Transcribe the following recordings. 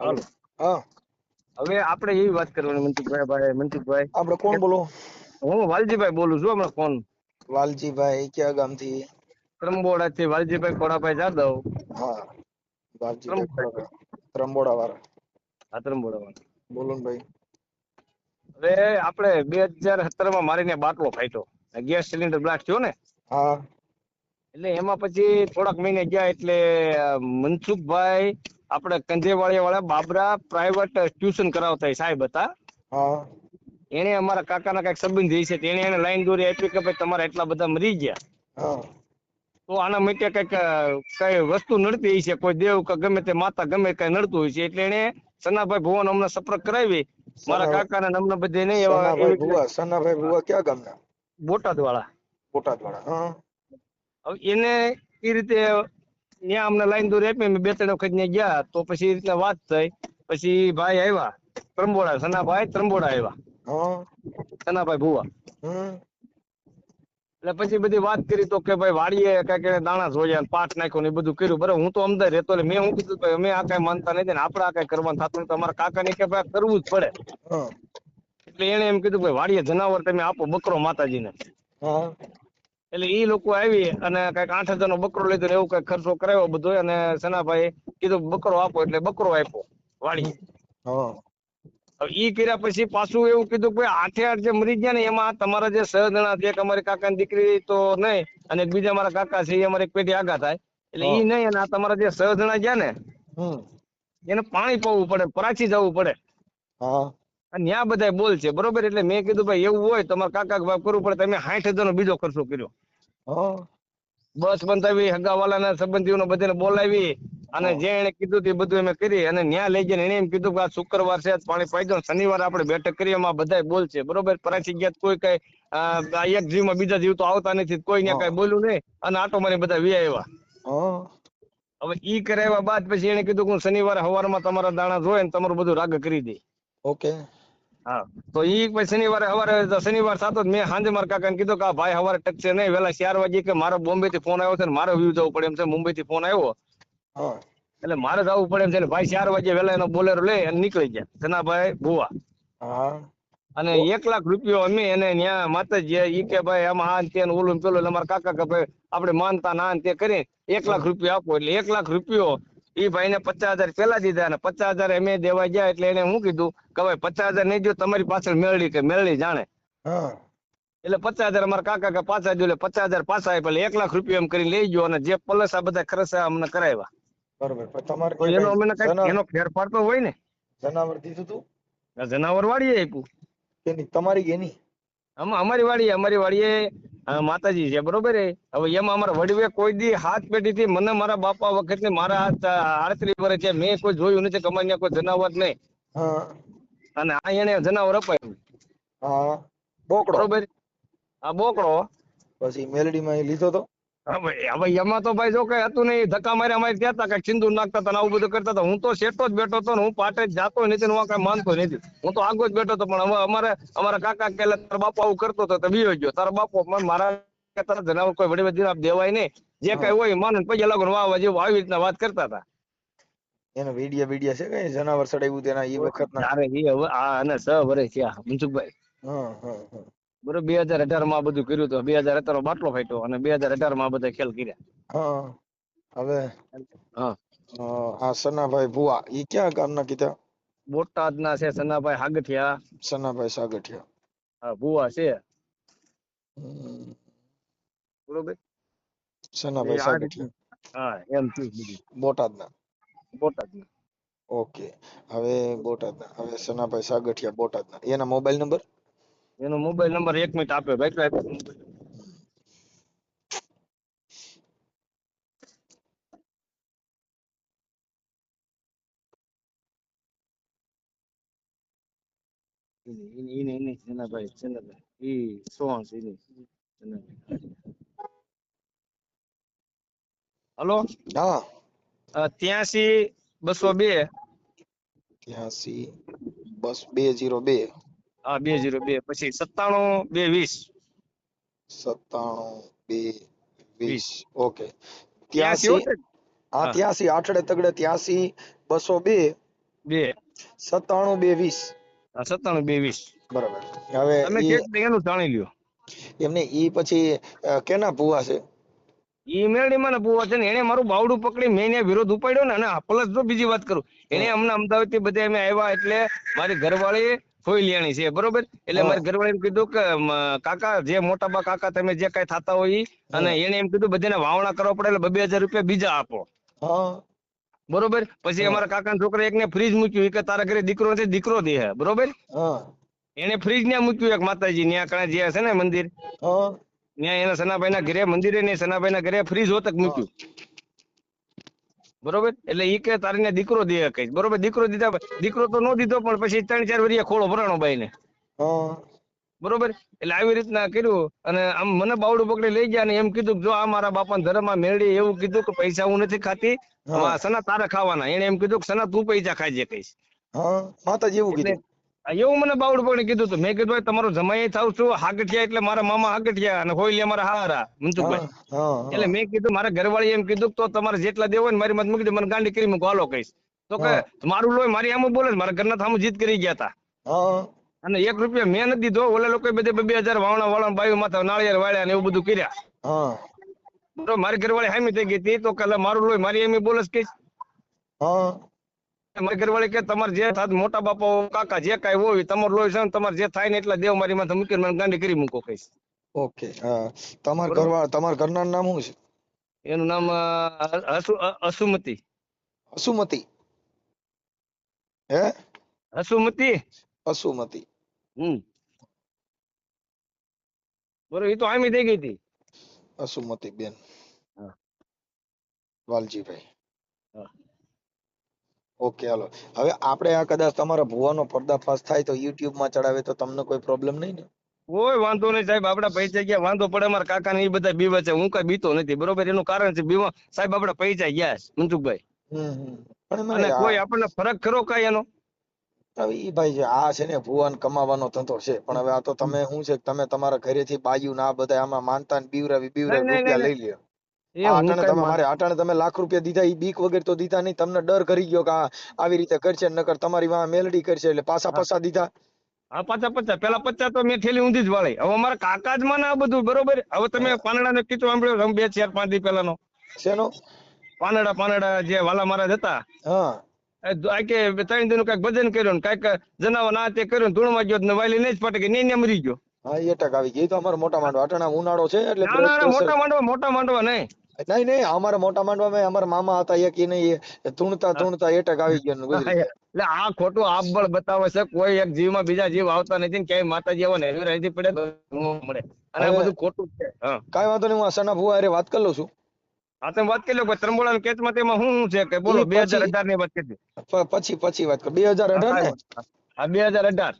હા. હવે આપણે એવી વાત કરવાની મનસુખભાઈ ભાઈ મનસુખભાઈ આપણે કોણ બોલો? હું વાલજીભાઈ બોલું છું હમણાં ફોન. વાલજીભાઈ કયા ગામથી? ત્રંબોડા થી વાલજીભાઈ કોડાભાઈ જાદવ. હા. વાલજીભાઈ ત્રંબોડા. હા ત્રંબોડા વાળા બોલો ભાઈ. હવે આપણે બે હજાર સત્તરમાં મારીને બાટલો ફાટ્યો. ગેસ સિલિન્ડર બ્લાસ્ટ થયો ને? હા. એટલે એમાં પછી થોડાક મહિને ગયા એટલે મનસુખભાઈ આપણે કંજેવાળિયા વાળા બાબરા પ્રાઇવેટ ટ્યુશન કરાવતા સાહેબ હતા. એને અમારા કાકાના કંઈક સંબંધી છે તેને એને લાઈન દોરી આપી કે ભાઈ તમારા એટલા બધા મરી ગયા. તો આના માટે કંઈક કઈ વસ્તુ નડતી હોય છે કોઈ દેવ કે ગમે તે માતા ગમે કઈ નડતું હોય છે એટલે એને સનાભાઈ ભુવન અમને સંપર્ક કરાવી. મારા કાકા કાકાના નામને બધે નહીં એવા સનાભાઈ ભુવા સનાભાઈ ભુવા કયા ગામના? બોટાદ વાળા બોટાદ વાળા હવે એને એ રીતે ત્યાં અમને લાઈન દોરી આપી અમે બે ત્રણ વખત ત્યાં ગયા તો પછી એ રીતના વાત થઈ. પછી ભાઈ આવ્યા ત્રંબોડા સનાભાઈ ત્રંબોડા આવ્યા. સનાભાઈ ભુવા. એટલે પછી બધી વાત કરી તો કે ભાઈ વાડીએ કઈ કઈ દાણા જોયા પાઠ નાખ્યો ને બધું કર્યું. બરાબર હું તો અમદાવાદ રહેતો એટલે મેં હું કીધું ભાઈ અમે આ કઈ માનતા નથી ને આપણે આ કઈ કરવાનું થતું નથી. અમારા કાકા ને કે ભાઈ કરવું જ પડે. એટલે એને એમ કીધું ભાઈ વાડીએ જનાવર તમે આપો બકરો માતાજીને. એટલે એ લોકો આવી અને કંઈક આઠ હજાર નો બકરો લીધો એવું કંઈક ખર્ચો કરાવ્યો બધો અને સનાભાઈ કીધું બકરો આપો એટલે બકરો આપ્યો વાળી ઈ કર્યા પછી પાછું એવું કીધું કે આઠે આઠ જે મરી ગયા ને એમાં તમારા જે સહ જણા છે અમારી કાકાની દીકરી તો નહીં અને બીજા મારા કાકા છે એ અમારી પેઢી આગા થાય. એટલે ઈ નહીં અને આ તમારા જે સહ જણા ગયા ને એને પાણી પાવું પડે પરાચી જવું પડે. ત્યાં બધા બોલ છે બરોબર? એટલે મેં કીધું ભાઈ એવું હોય તમારે કાકા બાપ કરવું પડે તમે સાઠ હજાર નો બીજો ખર્ચો કર્યો. બસ બંધાવી હગાવાલાના સંબંધીઓ બધાને બોલાવી અને જે એને કીધું તે બધું અમે કરી અને ન્યા લઈ જઈને એને એમ કીધું કે આ શુક્રવાર છે પાણી પાઈ દો શનિવાર આપણે બેઠક કરી એમાં બધા બોલ છે બરોબર? પરાચી ગયા કોઈ કઈ એક જીવમાં બીજા જીવ તો આવતા નથી કોઈ ને કઈ બોલ્યું નહીં અને આટો મારી બધા વી આવ્યા. હવે ઈ કરાવ્યા બાદ પછી એને કીધું કે હું શનિવારે સવારમાં તમારા દાણા જોઈ ને તમારું બધું રાગ કરી દે. ઓકે. હા. તો ઈ પછી શનિવારે હવારે શનિવાર સાતો મેં સાંજે મારા કાકાને કીધું કે આ ભાઈ હવારે ટકશે નહીં. વેલા ચાર વાગે કે મારો બોમ્બે થી ફોન આવ્યો છે ને મારે વ્યૂ જવું પડે એમ છે. મુંબઈ થી ફોન આવ્યો. એટલે મારે જવું પડે એમ છે. ભાઈ ચાર વાગે વેલા એનો બોલેરો લે અને નીકળી ગયા. જનાભાઈ ભુવા. હા. અને એક લાખ રૂપિયો અમે એને ત્યાં માતાજી ઈ કે ભાઈ આમાં આ ને તે ઓલું પેલું. એટલે અમારા કાકા કે ભાઈ આપણે માનતા ના તે કરી. એક લાખ રૂપિયા આપો. એટલે એક લાખ રૂપિયો ઈ ભાઈને પચાસ હજાર પેલા દીધા અને પચાસ હજાર અમે દેવા ગયા એટલે એને હું કીધું કે ભાઈ પચાસ હજાર નહીં જો તમારી પાછળ મેળવી કે મેળવી જાણે. એટલે પચાસ હજાર અમારા કાકા કે પાછા જો એટલે પચાસ હજાર પાછા આપ્યા એટલે એક લાખ રૂપિયા એમ કરીને લઈ ગયો અને જે પ્લસ આ બધા ખર્ચા અમને કરાવ્યા. બરોબર તમારે એનો અમને કઈ એનો ફેરફાર તો હોય ને. જનાવર દીધું તું? જનાવર વાળીએ આપ્યું તમારી એની? અમારી વાડીએ અમારી વાડીએ માતાજી છે બરોબર હવે એમાં અમારા વડવે કોઈ દી હાથ પેટી થી મને મારા બાપા વખત ને મારા આડત્રી પર વર્ષ છે મેં કોઈ જોયું નથી કમાન્યા કોઈ જનાવર નહીં. હા. અને આ એને જનાવર અપાયું. બોકડો. બરોબર આ બોકડો. પછી મેલડી માં લીધો તો? હવે એમાં તો ભાઈ જો કઈ હતું નહીં ધક્કા માર્યા મારી ત્યાં હતા કઈ સિંદૂર નાખતા હતા આવું બધું કરતા હતા. હું તો શેઠો જ બેઠો હતો હું પાટે જ જાતો નથી હું કઈ માનતો નથી. હું તો આગો જ બેઠો હતો પણ હવે અમારે અમારા કાકા કે તારા બાપુ આવું કરતો હતો તો બીજો ગયો. તારા બાપુ મને મારા કે તારા જનાવર કોઈ વડી વધી દેવાય નહીં. જે કઈ હોય માનો પછી લગન વાવા જેવું આવી રીતના વાત કરતા હતા. એનો વિડિયા વિડિયા છે કઈ જનાવર ચડાવ્યું તેના એ વખતના? અરે એ હવે આ અને સ વર્ષ થયા મનસુખભાઈ. હા હા હા. બરોબર બે હજાર અઢારમાં બધું કર્યું હતું. બે હજાર અત્યારે બાટલો ફાટ્યો અને બે હજાર અઢારમાં બધા ખેલ કર્યા. હવે હા. આ સનાભાઈ ભુવા ઈ ક્યાં ગામના કીધા? બોટાદ ના છે સનાભાઈ હાગઠિયા. સનાભાઈ સાગઠિયા. હા, ભુવા છે. બરોબર? સનાભાઈ એ સાગઠિયા. હા એમ થયું બધું. બોટાદના. બોટાદ ઓકે હવે બોટાદના. હવે સનાભાઈ સાગઠિયા બોટાદના. એના મોબાઈલ નંબર? એનો મોબાઈલ નંબર એક મિનિટ આપે કેટલો આપ્યો? હલો? હા. ત્યાંસી બસો બે. ત્યાંસી બસ બે જીરો બે. બે જીરો બે પછી સત્તાણું બે વીસ. સત્તાણું બે વીસ. ઓકે. ત્યાંસી ત્યાંસી? હા હા. આઠડે તગડે ત્યાંસી બસો બે. બે. સત્તાણું બે વીસ. સત્તાણું બે વીસ. બરાબર. હવે તમે એનું જાણી લ્યો. એમને ઈ પછી કેના ભુવા છે? ઈ મેરડીમાં ને બુવા છે ને એને મારું બાવડું પકડી મેં એને વિરોધ ઉપાડ્યો ને અને પ્લસ જો બીજી વાત કરું એને અમને અમદાવાદથી બધા અમે આવ્યા એટલે મારી ઘરવાળી ફોઈલિયાણી છે બરોબર? એટલે. મારી ઘરવાળીને કીધું કે કાકા જે મોટા બા કાકા તમે જે કઈ થતા હોય અને એને એમ કીધું બધાને વાવણા કરવા પડે એટલે બે હજાર રૂપિયા બીજા આપો. બરોબર? પછી. અમારા કાકાના છોકરા એકને ફ્રીજ મૂક્યું કે તારા ઘરે દીકરો નથી દીકરો દે. હે. બરોબર એને ફ્રીજ ને મૂક્યું એક માતાજી ન્યા કણે જે છે ને મંદિર. ત્યાં એના સનાભાઈ ના ઘરે મંદિરે ને સનાભાઈ ના ઘરે ફ્રીજ હોતક મૂક્યું. બરોબર? એટલે ઈ કે તારીને દીકરો દે કઈ બરોબર? દીકરો દીધા દીકરો તો નો દીધો પણ પછી ત્રણ ચાર વરિયા ખોળો ભરાણો બાઈ ને બરોબર? એટલે આવી રીતના કર્યું અને આમ મને બાવડું પકડી લઈ ગયા અને એમ કીધું કે જો આ મારા બાપા ધર્મમાં મેળવી એવું કીધું કે પૈસા હું નથી ખાતી સના તારે ખાવાના. એને એમ કીધું કે સના તું પૈસા ખાજે કઈશ હા. માતાજી એવું કીધું. એવું મને બાવડું પણ કીધું હતું. મેં કીધું ભાઈ તમારો જમાઈ થાવ છું. હાગઠિયા એટલે મારા મામા હાગઠિયા અને હોઈલી મારા હારા. મનસુખભાઈ. એટલે મેં કીધું મારા ઘરવાળી એમ કીધું તો તમારે જેટલા દેવો ને મારી મત મૂકી દે. મને ગાંડી કરી મૂકો. હાલો કહીશ. તો કે મારું લોહી મારી આમ બોલે મારા ઘરના થામું જીત કરી ગયા હતા અને એક રૂપિયા મેં નથી દીધો. ઓલા લોકો બધે બે હજાર વાવણા વાળા બાયું માથા નાળિયેર વાળ્યા ને એવું બધું કર્યા. બરોબર મારી ઘરવાળી હામી થઈ ગઈ હતી. તો કાલે મારું લોહી મારી એમ બોલે કહીશ. મારી કે તમારે જે થાત મોટા બાપા કાકા જે કાંઈ હોય તમારું લોહી છે તમારે જે થાય ને એટલે દેવ મારી માથે મૂકીને મને ગાંડી કરી મૂકો કહીશ ઓકે તમાર. ઘરવાળા તમારા ઘરનાનું નામ શું છે? એનું નામ અ, હસુ- અ, હસુમતી. અસુમતી હે? અસુમતી અસુમતી હમ. બરોબર એ તો આમી થઈ ગઈ હતી. અસુમતી બેન. હા. વાલજીભાઈ. હા. Okay hello. હવે આપણે આ કદાચ તમારા ભુવાનો પર્દાફાશ થાય તો માં ચડાવે તો તમને કોઈ પ્રોબ્લેમ નહીં ને? કોઈ વાંધો નહીં સાહેબ આપડા પૈસા ગયા. વાંધો પડે મારા કાકા ને એ બધા બીવે છે. હું કઈ બીતો નથી બરોબર? એનું કારણ છે બીવા. સાહેબ આપડા પૈસા ગયા મનસુખભાઈ. અને કોઈ આપણને ફરક ખરો કઈ એનો? હવે ઈ ભાઈ છે આ છે ને ભુવાન કમાવાનો ધંધો છે. પણ હવે આ તો તમે શું છે કે તમે તમારા ઘરેથી બાયું ને બધા આમાં માનતા ને બીવરાવી બીવરાવી રૂપિયા લઈ લ્યો. મારે અટાણે તમે લાખ રૂપિયા દીધા ઈ બીક વગર તો દીધા નહીં. તમને ડર કરી ગયો કે આવી રીતે કરશે નકર તમારી વાં મેલડી કરશે એટલે પાછા હા. દીધા. હા પાછા પચાસ પેલા પચાસ તો મેં થેલી ઊંધી જ વાળી. હવે અમારા કાકા જ મને આ બધું બરોબર? હવે તમે પાનડા નો કીધું સાંભળ્યો? બે ચાર પાંચ દી પેલાનો શેનો? પાનડા પાનડા જે વાલા મારા હતા. હા. કે ત્રણ દિન કંઈક ભજન કર્યું ને કંઈક જનાવર ના તે કર્યું ધૂણ ધૂળમાં ગયો ને વાલી નહીં જ પટે કે નહીં મરી ગયો. હા એ ટક આવી ગઈ તો અમારે મોટા માંડવા. અટાણા ઉનાળો છે એટલે મોટા માંડવા મોટા માંડવા નહીં. નહીં નહીં અમારા મોટા માંડવામાં અમારા મામા હતા એક એને તૂણતા તૂણતા એટક આવી ગયો ને. એટલે આ ખોટું આબળ બતાવે છે કોઈ એક જીવમાં બીજા જીવ આવતા નથી ને ક્યાંય માતાજી આવો ને રહેતી પડે મળે. અને આ બધું ખોટું છે હા. વાંધો નહીં હું આ સના ભુવા વાત કરી લઉં છું. આ તમે વાત કરી લો કે ત્રંબોળા કેસમાં તેમાં શું છે કે બોલો બે હજાર અઢારની વાત કરી પછી પછી વાત કર. બે હજાર અઢાર ને? હા બે હજાર અઢાર.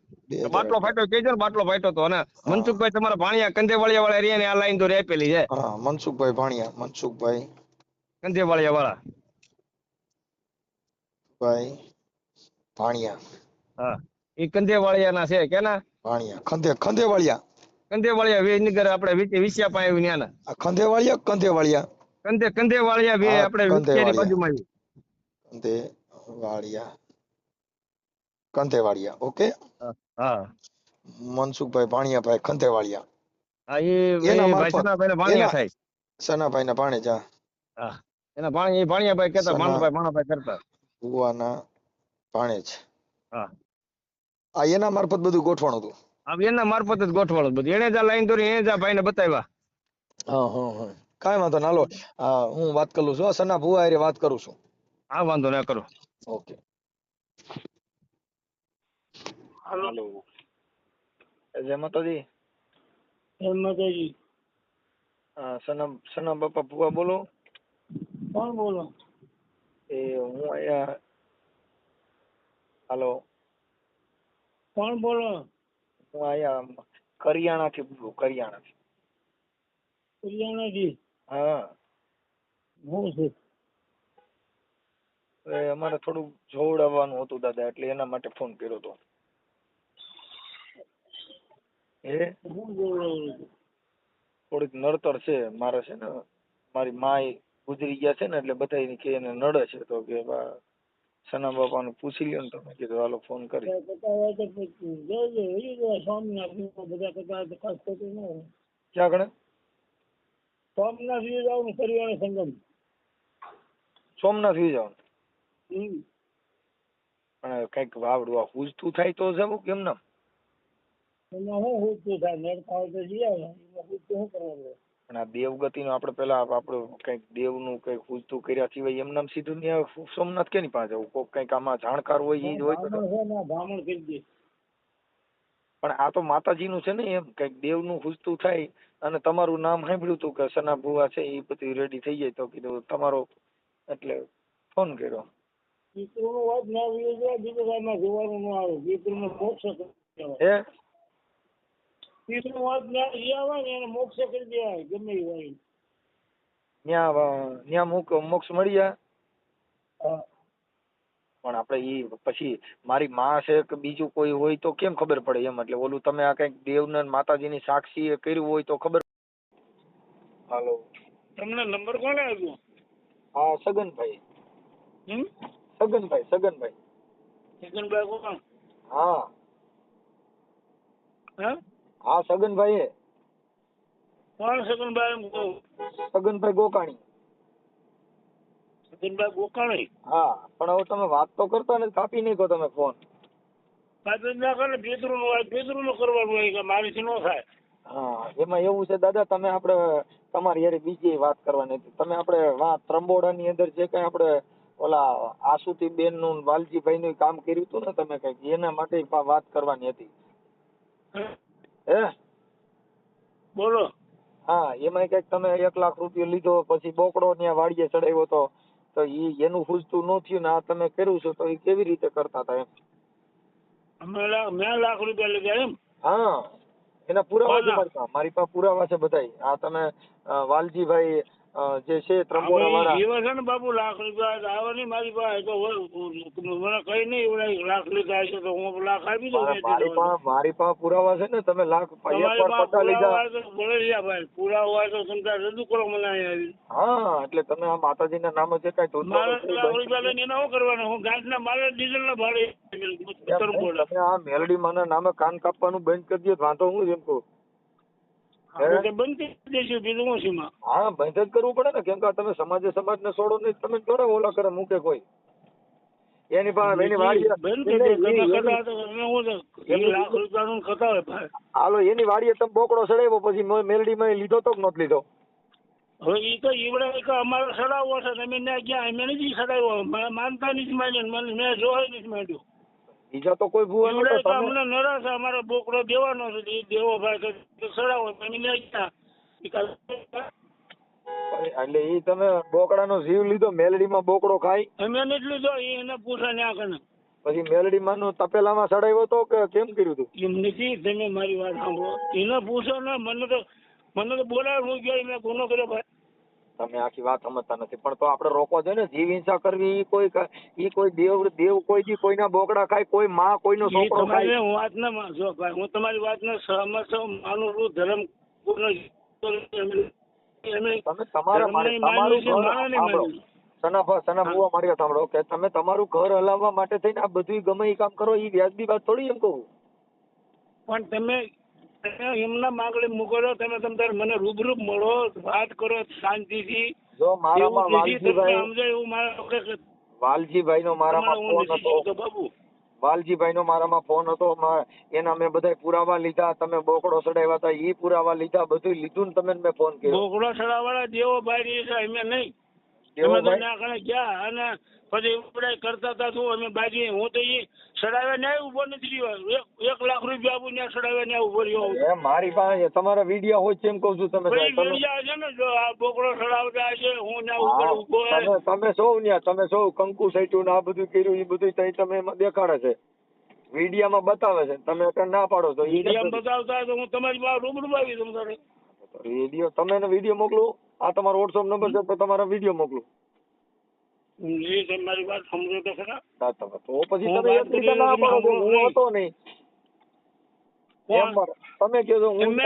બાટલો ફાટ્યો કેજો ને બાટલો ફાટ્યો તો અને મનસુખભાઈ તમારા ભાણિયા કંદેવાળિયા વાળા એરિયા ની આ લાઈન તો રેપેલી છે. હા મનસુખભાઈ ભાણિયા મનસુખભાઈ. કંદેવાળિયા વાળા ભાઈ ભાણિયા. હા એ કંદેવાળિયા ના છે કેના? ભાણિયા ખંદે ખંદેવાળિયા કંદેવાળિયા વિજનગર આપણે વિછિયા પાસે આવ્યું ન્યાના. આ ખંધેવાળિયા કે કંધેવાળિયા વે આપણે. વિછિયાની બાજુમાં આવ્યું કંધેવાળિયા કંધેવાળિયા ઓકે? હા મનસુખભાઈ ભાણિયાભાઈ ખંધેવાળિયા હા એ એના મારફત- ભાણિયા થાય. સનાભાઈ ના ભાણેજા હા એના ભાણી એ ભાણિયાભાઈ કહેતા ભાણભાઈ ભાણાભાઈ કરતા. ભુવાના ભાણેજ હા. આ એના મારફત બધું ગોઠવાનું હતું? આમ એના મારફત જ ગોઠવાનું બધું. એને જ આ લાઈન દોરી એને જ આ ભાઈને બતાવ્યા. હા હા હા. કાંઈ વાંધો ના આ હું વાત કરું છું. સના ભુવા વાત કરું છું. હા વાંધો ના કરો. ઓકે. હાલો જય માતાજી એમ માતાજી હા, સના સના બાપા ભુવા બોલો કોણ બોલો એ હું અહીંયા હાલો કોણ બોલો હું અહીંયા કરિયાણા થી બોલું કરિયાણા થી કલ્યાણાજી હા હું છે અમારે થોડું જોવડાવવાનું હતું દાદા એટલે એના માટે ફોન કર્યો હતો હું છું થોડીક નડતર છે મારે છે ને મારી માય ગુજરી ગયા છે ને એટલે બધા કે એને નડે છે. તો કે બા સના બાપાનું પૂછી લ્યો ને તમે. કીધું હાલો ફોન કરી. ક્યાં ગણે સોમનાથ ઈ જવાનું પરિવાર સંગમ સોમનાથ વી જાવ પણ કંઈક વાવડું આ હુજતું થાય તો જવું કેમ ના એમાં થાય નડતા હોય તો જઈ આવે એમાં હુજતું શું કરવાનું પણ આ દેવગતિ નું આપડે પેલા આપણું કંઈક દેવનું કંઈક હુજતું કર્યા સિવાય એમ નામ સીધું ત્યાં સોમનાથ કેની પાસે જવું? કોક કંઈક આમાં જાણકાર હોય એ જ હોય બ્રાહ્મણ કરી દે. પણ આ તો માતાજી નું છે ને એમ કંઈક દેવનું હુજતું થાય અને તમારું નામ સાંભળ્યું હતું કે સના ભુવા છે એ બધું રેડી થઈ જાય તો કીધું તમારો એટલે ફોન કર્યો. દીકરીનું વાત ના દીકરામાં જોવાનું ન આવે દીકરીને મોક્ષ હે? દીકરીનું વાત ના જે આવે ને એને મોક્ષ કરી દેવાય ગમે એ હોય. ત્યાં ત્યાં મુક મોક્ષ મળી જાય? પણ આપણે ઈ પછી મારી માં છે કે બીજું કોઈ હોય તો કેમ ખબર પડે એમ? એટલે ઓલું તમે આ કંઈક દેવને ને માતાજીની સાક્ષી એ કર્યું હોય તો ખબર હાલો. તમને નંબર કોને આપ્યો? હા સગનભાઈ. હમ? સગનભાઈ સગનભાઈ. સગનભાઈ કોણ? હા. હા? હા સગનભાઈ એ કોણ સગનભાઈ સગનભાઈ ગોકાણી. સગનભાઈ ગોકાણી? હા પણ હવે તમે વાત તો કરતા ને કાપી કહો તમે ફોન. કાપી જ ના પિતૃનું હોય પિતૃનું કરવાનું હોય કે મારીથી ન થાય. હા એમાં એવું છે દાદા તમે આપણે તમારી યારે બીજી વાત કરવાની હતી. તમે આપણે વાત ત્રંબોડાની અંદર જે કઈ આપણે ઓલા આસુતી બેનનું વાલજીભાઈ નું કામ કર્યું હતું ને તમે કંઈક એના માટે વાત કરવાની હતી. હે? બોલો. હા એમાં કંઈક તમે એક લાખ રૂપિયો લીધો પછી બોકડો ત્યાં વાડીએ ચડાવ્યો તો તો એ એનું પૂછતું ન થયું ને આ તમે કર્યું છે તો એ કેવી રીતે કરતા હતા એમ? મેં લાખ રૂપિયા લીધા એમ. હા એના પુરાવા છે મારી પાસે પુરાવા છે બધાય. આ તમે વાલજીભાઈ જે છે ત્રંબોડા વાળા જીવો છે ને બાપુ લાખ રૂપિયા મારી પાસે તો મને કઈ નહીં લાખ લીધા હશે તો હું લાખ આપી દઉં મારી પાસે મારી પાસે પુરાવા છે ને તમે લાખ પટ્ટા પુરાવા લીધા ભાઈ પુરાવા તો તમે રજૂ કરો મને આવી હા એટલે તમે આ માતાજીના નામે જે કઈ મારે લાખ રૂપિયા લઈને એને શું કરવાનું? હું ગાંઠના મારે ડીઝલ ના ભાડે. તમે આ મેલડી માના નામે કાન કાપવાનું બંધ કરી દો વાંધો હું એમ કહું? બંધ કરી બીજું હા બંધ જ કરવું પડે ને. કેમ કે તમે સમાજે સમાજને છોડો નહીં તમે જોડે ઓલા કરે મૂકે કોઈ? એની પાસે એની ભાઈ. હાલો એની વાડીએ તમે બોકડો સડાવ્યો પછી મેલડી માં લીધો તો કે લીધો? હવે તો ઈવડે કે અમારે સડાવવો છે તમે ત્યાં ગયા અમે નથી સડાવ્યો. મને માનતા નથી માંડ્યો મને મેં જોઈ નથી માંડ્યો. બીજા તો કોઈ નહોતા કે તમે અમને અમારે બોકડો દેવાનો છે એ દેવો ભાઈ કે સડાવો એની કાલે- એટલે એ તમે બોકડાનો જીવ લીધો મેલડીમાં બોકડો ખાઈ? અમે નથી લીધો એને પૂછા ને આગળ પછી પછી મેલડીમાં નું તપેલામાં સડાવ્યો તો કે કેમ કર્યું હતું એમ નથી તમે મારી વાત સાંભળો. એને પૂછો ને મને તો મને તો બોલાવે હું ગયો મેં ગુનો કર્યો ભાઈ. તમે આખી વાત સમજતા નથી. પણ તો આપણે રોકવો જોઈએ ને જીવ હિંસા કરવી એ કોઈ એ કોઈ દેવ દેવ કોઈ દી કોઈના બોકડા ખાય કોઈ માં કોઈનો છોકરો ખાય. હું વાત ના માનજો ભાઈ હું તમારી વાત ને સહમત છું માનું છું ધર્મ તમે તમારા તમારું ઘર માણસને સાંભળો. સના ભા- સના હા. મારી વાત સાંભળો કે તમે તમારું ઘર હલાવવા માટે થઈને આ બધું ગમે એ કામ કરો એ વ્યાજબી વાત થોડી એમ કહું. પણ તમે તમે એમના માંગણી મોકલો તમે તમ મને રૂબરૂ મળો વાત કરો શાંતિથી. જો મારામાં વાલજીભાઈ સમજાય એવું મારા વાલજીભાઈ નો મારામાં તમારે ફોન હતો. બાબુ. વાલજીભાઈ નો મારામાં ફોન હતો એના મેં બધા પુરાવા લીધા તમે બોકડો ચડાવ્યા હતા એ પુરાવા લીધા બધું લીધું ને તમે મેં ફોન કર્યો. બોકડો સડાવાળા દેવો ભાઈ અમે નહીં. અમે તો ભાઈ? ગયા અને પછી ઉપડાઈ કરતા હતા તો અમે બાજી હું તો ઈ સડાવ્યા ન્યાય ઊભો નથી રહ્યો. એક- એક લાખ રૂપિયા આપું ત્યાં સડાવ્યા ન્યાય ઊભો રહ્યો મારી પાસે તમારો વીડિયો હોય છે એમ કહું છું તમે પછી તમે છે ને જો આ બોકડો સડાવતા હશે હું ત્યાં ઉપર ઊભો તમે સૌ ન્યા તમે સૌ કંકુ સૈટું ને આ બધું કર્યું એ બધું તઈ તમે દેખાડે છે. વિડીયામાં બતાવે છે તમે ના પાડો તો વિડીયામાં બતાવતા તો હું તમારી પાસે રૂબરૂ આવી દઉં તારે. વિડિયો તમે એને વીડિયો મોકલો. આ તમારો વોટ્સઅપ નંબર છે તો તમારા વીડિયો મોકલો. એ તમારી વાત સમજો તો ખરા. તો પછી તમે એક રીતે ના પાડો હું હતો નહીં. તમે કહેજો હું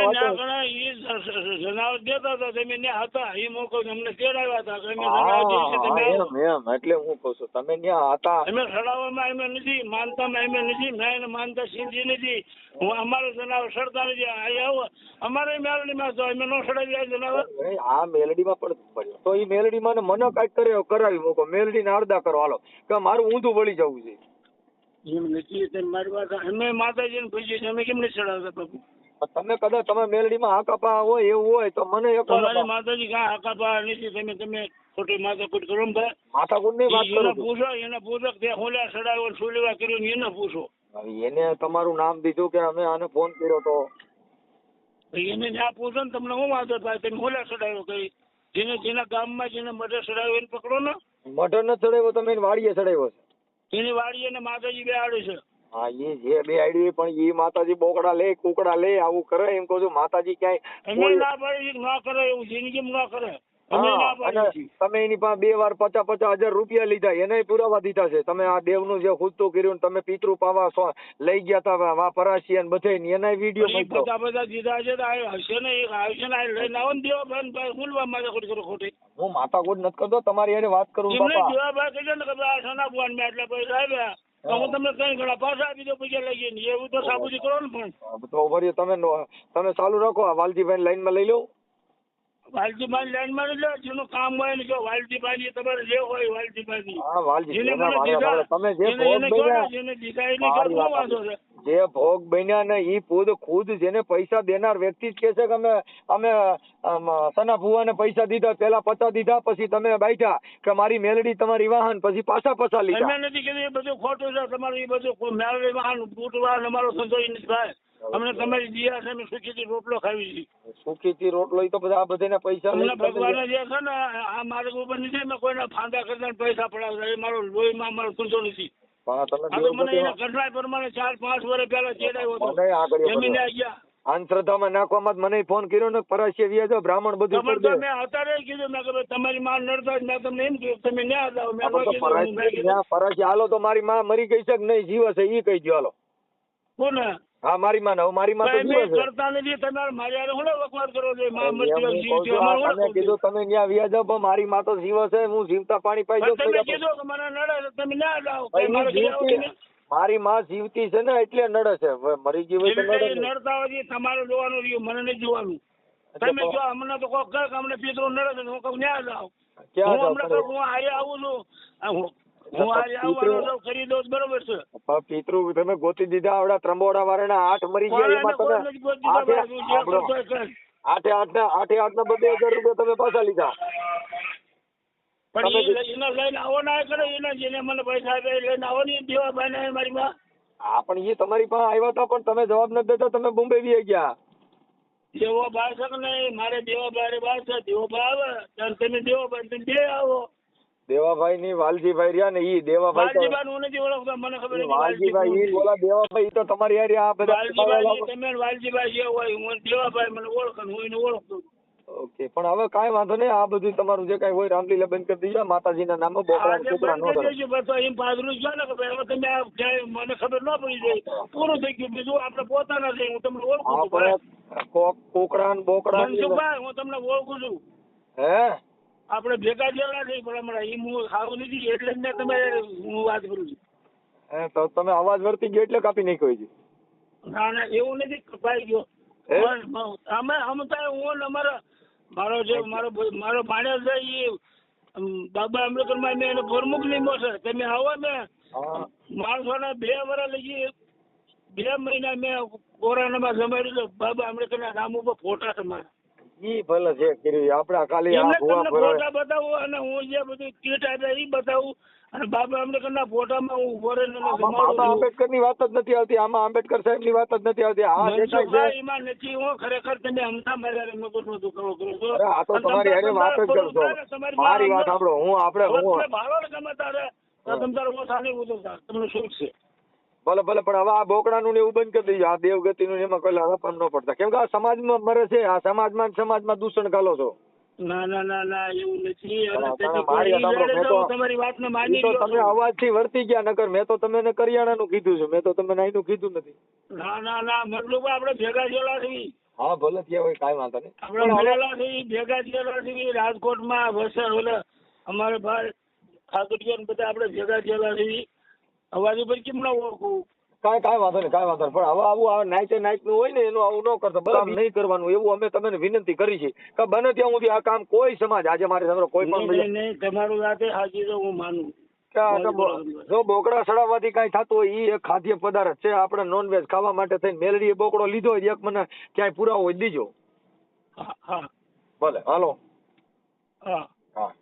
જનાવર દેતા હતા તમે ત્યાં હતા એ મોકો અમને તેડાવ્યા હતા કે અમે હા જનાવર દઈએ છીએ, તમે હા, આવો. એમ એમ એટલે હું કહું છું તમે ત્યાં હતા. અમે સડાવવામાં અમે નથી માનતામાં અમે નથી મેં એને માનતા સિંધી નથી. હું અમારે જનાવર સડતા નથી અહીં આવો. અમારે મેળણીમાં તો અમે નો સડાવી આ જનાવર આ મેલડીમાં પણ પડ્યો. તો એ મેલડીમાં મને કાંઈક કરે કરાવી મૂકો. મેલડીને અડધા કરો હાલો. કે મારું ઊંધું વળી જવું છે. એમ નથી તમે મારી વાત અમે માતાજીને પૂછીએ છીએ અમે કેમ નથી ચડાવતા બાપુ? તમે કદાચ તમે મેલડીમાં હાકાપા હોય એવું હોય તો મને એક તમારી માતાજી કા હાકાપા નથી તમે તમે ખોટી માથાકૂટ કરો ને ભાઈ. માથાકૂટની વાત ઈ કરું પૂછો એને પૂછો કે હોલા સડાવો સુલેવા કર્યો એને પૂછો. એને તમારું નામ દીધું કે અમે આને ફોન કર્યો તો. એને જ્યાં પૂછો ને તમને હું વાંધો થાય? તમે હોલા સડાવ્યો કઈ? જેને જેના ગામમાં જેને મઢે સડાવ્યો એને પકડો ને. મઢર ન ચડાવ્યો તમે વાડીએ ચડાવ્યો છે. એની વાડી અને માતાજી બે આડે છે. હા એ જે બે આડી પણ એ માતાજી બોકડા લે કુકડા લે આવું કરે એમ કહું છું માતાજી ક્યાંય કોઈ- ના પાડી ના કરે એવું જિંદગી ના કરે? તમે એની પાસે બે વાર પચાસ પચાસ હજાર રૂપિયા લીધા એને પુરાવા દીધા છે. તમે આ દેવનું જે ખુદતું કર્યું તમે પિતૃ પાવા લઈ ગયા તા વા પરાશિયા બધે એના વીડિયો બધા બધા દીધા છે હશે ને એક આવશે ને લઈને આવો ને દેવા ભાઈ ભાઈ હુલવા માથાકૂટ કરો ખોટી હું માથાકૂટ નથી કરતો તમારી એને વાત કરું બાપા. દેવા ભાઈ કહેજો ને કે આ સના ભગવાન મેં એટલે પૈસા આવ્યા હું. તમને કઈ ઘણા પાછા આપી દઉં પૈસા લઈ જઈને. એવું તો સાબુજી કરો ને પણ. તો તમે તમે ચાલુ રાખો વાલજીભાઈ લાઈનમાં લઈ લો. વાલજીભાઈ લાઈનમાં નહીં જેનું કામ હોય ને જો વાલજીભાઈ તમારે જે હોય વાલજીભાઈ હા વાલજી જેને એના મને વાળા દીધા વાળા. તમે જે ભોગ બન્યા જેને દીધા એને મારી વાંધો છે? જે ભોગ બન્યા ને ઈ ખુદ ખુદ જેને પૈસા દેનાર વ્યક્તિ જ કે છે કે અમે અમે સના ભુવાને પૈસા દીધા પેલા પચા દીધા પછી તમે બેઠા કે મારી મેલડી તમારી વાહન પછી પાછા પાછા લીધા. નથી કીધું એ બધું ખોટું છે તમારું એ બધું મેળવી વાહન બૂટવાન અમારો ઈ નથી થાય અમને તમારી દિયા છે સુખીથી રોટલો ખાવી છીએ સુખીથી રોટલો તો બધા આ બધાને પૈસા અમને ભગવાન જે છે ને આ માર્ગ ઉપર નથી મેં કોઈના ફાંદા કરતા પૈસા પડાવતા. એ મારો લોહીમાં મારો ધંધો નથી. મને એ અંધશ્રદ્ધામાં નાખવામાં ફોન કર્યો ને પરાશિયા વ્યાજો બ્રાહ્મણ બધું તમે અત્યારે કીધું. મેં કે તમારી માં નડતા મેં તમને એમ કીધું તમે પરાશિયા પરાશિયા હાલો તો મારી માં મરી ગઈ છે કે નહીં? જીવે છે ઈ કહી દો હાલો. કોને? હા મારી માં હવે મારી માં તો જીવે મેં કરતા નથી તમે મારી હું વકવાટ કરો છો માં મતલબ જીવ તમે શું કીધું તમે ત્યાં વ્યાજો પણ મારી માં તો જીવ છે હું જીવતા પાણી પાઈ પણ તમે કીધું કે મને નડે તમે ના જાઓ મારે માં જીવતી છે ને એટલે નડે છે. મરી ગઈ હોય તો નડે નડતા હોય તમારે જોવાનું રહ્યું મને નહીં જોવાનું. તમે જો અમને તો કોક કહે કે અમને પિતરો નડે છે હું કહું ન્યા જાઓ હું જાવ અમને કહું હું આવું છું. પિતૃ તમે ગોતી દીધા આવડા ત્રંબોડા વાળાના આઠ મરી ગયા એમાં તમે આઠે દીધા, તું જે સાંભળો. કરતો હોય કર. આઠે આઠ ના આઠે આઠ ના બબે હજાર રૂપિયા તમે પાછા લીધા. પણ એ લઈને આવો દેવા ભાઈ મારી માં. પણ એ તમારી પાસે આવ્યા હતા પણ તમે જવાબ નથી દેતા તમે બોમ્બે બી ગયા. દેવો ભાષક નહીં મારે દેવા બાર છે દેવો ત્યારે તમે દેવો ભાઈ તમે બે આવો. દેવાભાઈ ની વાલજીભાઈ રહ્યા ને ઈ દેવાભાઈ વાલજીભાઈ હું નથી ઓળખતો મને ખબર નથી વાલજીભાઈ ઈ બોલા દેવાભાઈ તો તમારી હારે આ બધા વાલજીભાઈ તમે વાલજીભાઈ જે હોય હું દેવાભાઈ મને ઓળખે હું એને ઓળખતો ઓકે પણ હવે કાંઈ વાંધો નહીં આ બધું તમારું જે કાંઈ હોય રામલીલા બંધ કરી દીધા માતાજીના નામે બોકડા બંધ ન કરી દેજો એમ પાદરું ને હવે તમે મને ખબર ન પડી જાય. પૂરું થઈ ગયું બીજું આપણે પોતાના છે હું તમને ઓળખું છું કુકડા બોકડા હું તમને ઓળખું છું. હે? આપણે ભેગા જેલા છે પણ હમણાં એ હું ખાવું નથી એટલે જ મેં તમે હું વાત કરું છું. તો તમે અવાજ વર્તી ગયો એટલે કાપી નાખ્યો છે ના ના એવું નથી કપાઈ ગયો. અમે અમે હું અમારા મારો જે મારો મારો ભાણેજ છે એ બાબા બાબા આંબેડકરમાં મેં એને પ્રમુખ નિમો છે. તમે આવો ને. માણસોના બે વર્ષ લગી બે મહિના મેં કોરોનામાં છે બાબા આંબેડકરના નામ ઉપર ફોટા છે મારા ઈ ભલે છે કર્યું આપડા ખાલી આ ભૂવા ફોટા બતાવું અને હું જે બધું ચીટ આપ્યા ઈ બતાવું. અને બાબા આંબેડકરના ફોટામાં હું ઊભો રહીને બાબા છું. આંબેડકરની વાત જ નથી આવતી આમાં આંબેડકર સાહેબની વાત જ નથી આવતી. આ જે છે એમાં નથી હું ખરેખર તમે હમણાં મારા હારે મગજનો દુખાવો કરો છો? આ તો તમારી હારે વાત જ કરશો. મારી વાત સાંભળો હું આપણે હું તમે ગમે તારે તમ તારે હું નહીં બોલું તમને શું છે? ભલે ભલે પણ હવે આ બોકડાનું ને એવું બંધ કરી દેજો. આ દેવગતિનું ને એમાં કોઈ હરફ ન પડતા. કેમ કે આ સમાજમાં મરે છે આ સમાજમાં સમાજમાં દૂષણ ઘાલો છો. ના ના ના ના એવું નથી. વાત માની તો તમે વર્તી ગયા નકર મેં તો તમને કરિયાણાનું કીધું છે. મેં તો તમને કીધું નથી. ના ના ના મતલબ ભેગા છીએ. હા ભલે ત્યાં હોય કાંઈ વાંધો નહીં. આપણે ભેગા થયેલા છીએ રાજકોટમાં ઓલે અમારે બાર ઠાકોરજીઓ ને બધા આપણે ભેગા થયેલા છીએ. અવાજ ઉપર કેમ ના ઓળખું? કાંઈ કાંઈ વાંધો નહીં કાંઈ વાંધો નહીં. પણ હવે આવું આ નાઈટે નું હોય ને એનું આવું ન કરતો. બરાબર? નહીં કરવાનું એવું અમે તમને વિનંતી કરી છે. કે બને ત્યાં સુધી આ કામ કોઈ સમાજ આજે મારી સામે કોઈ પણ નહીં નહીં નહીં તમારું વાતે હાજી તો હું માનું. જો બોકડા સડાવવાથી કાંઈ થતું હોય એ એક ખાદ્ય પદાર્થ છે. આપણે નોનવેજ ખાવા માટે થઈને મેલડીએ બોકડો લીધો હોય એક મને ક્યાંય પુરાવો હોય દીજો. ભલે હાલો. હા. હા.